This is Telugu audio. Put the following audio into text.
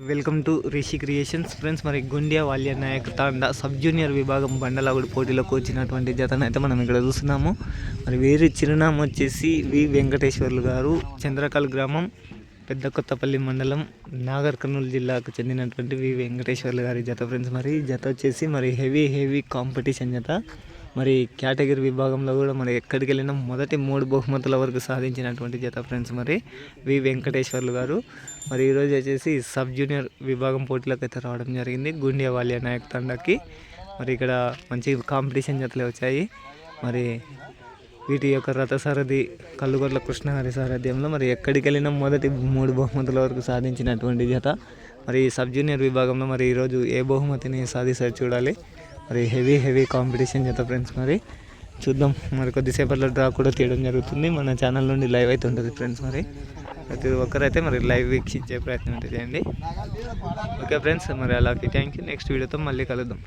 Welcome to Rishi creations. Friends మరి గుండియా వాల్య నాయక్ తాండా సబ్ జూనియర్ విభాగం బండలాగుడు పోటీలోకి వచ్చినటువంటి జతను అయితే మనం ఇక్కడ చూస్తున్నాము. మరి వేరే చిరునామా వచ్చేసి వి వెంకటేశ్వర్లు గారు చంద్రకల్ గ్రామం పెద్ద కొత్తపల్లి మండలం నాగర్ కర్నూలు జిల్లాకు చెందినటువంటి వి వెంకటేశ్వర్లు గారి జత. ఫ్రెండ్స్ మరి జత వచ్చేసి మరి హెవీ హెవీ కాంపిటీషన్ జత. మరి కేటగిరీ విభాగంలో కూడా మరి ఎక్కడికి వెళ్ళినా మొదటి మూడు బహుమతుల వరకు సాధించినటువంటి జత ఫ్రెండ్స్ మరి వి వెంకటేశ్వర్లు గారు. మరి ఈరోజు వచ్చేసి సబ్ జూనియర్ విభాగం పోటీలకు అయితే రావడం జరిగింది. గుండియా నాయక్ తండకి. మరి ఇక్కడ మంచి కాంపిటీషన్ జతలే వచ్చాయి. మరి వీటి యొక్క రథసారథి కల్లుగొట్ల కృష్ణ కృష్ణగారి సారథ్యంలో మరి ఎక్కడికి వెళ్ళినా మొదటి మూడు బహుమతుల వరకు సాధించినటువంటి జత. మరి సబ్ జూనియర్ విభాగంలో మరి ఈరోజు ఏ బహుమతిని సాధిస్తారు చూడాలి. మరి హెవీ హెవీ కాంపిటీషన్ చేత ఫ్రెండ్స్ మరి. చూద్దాం. మరి కొద్దిసేపట్లో డ్రా కూడా తీయడం జరుగుతుంది. మన ఛానల్ నుండి లైవ్ అయితే ఉంటుంది ఫ్రెండ్స్ మరి. ప్రతి ఒక్కరైతే మరి లైవ్ వీక్షించే ప్రయత్నం అయితే చేయండి. ఓకే ఫ్రెండ్స్ మరి అలాగే థ్యాంక్ యూ. నెక్స్ట్ వీడియోతో మళ్ళీ కలుద్దాం.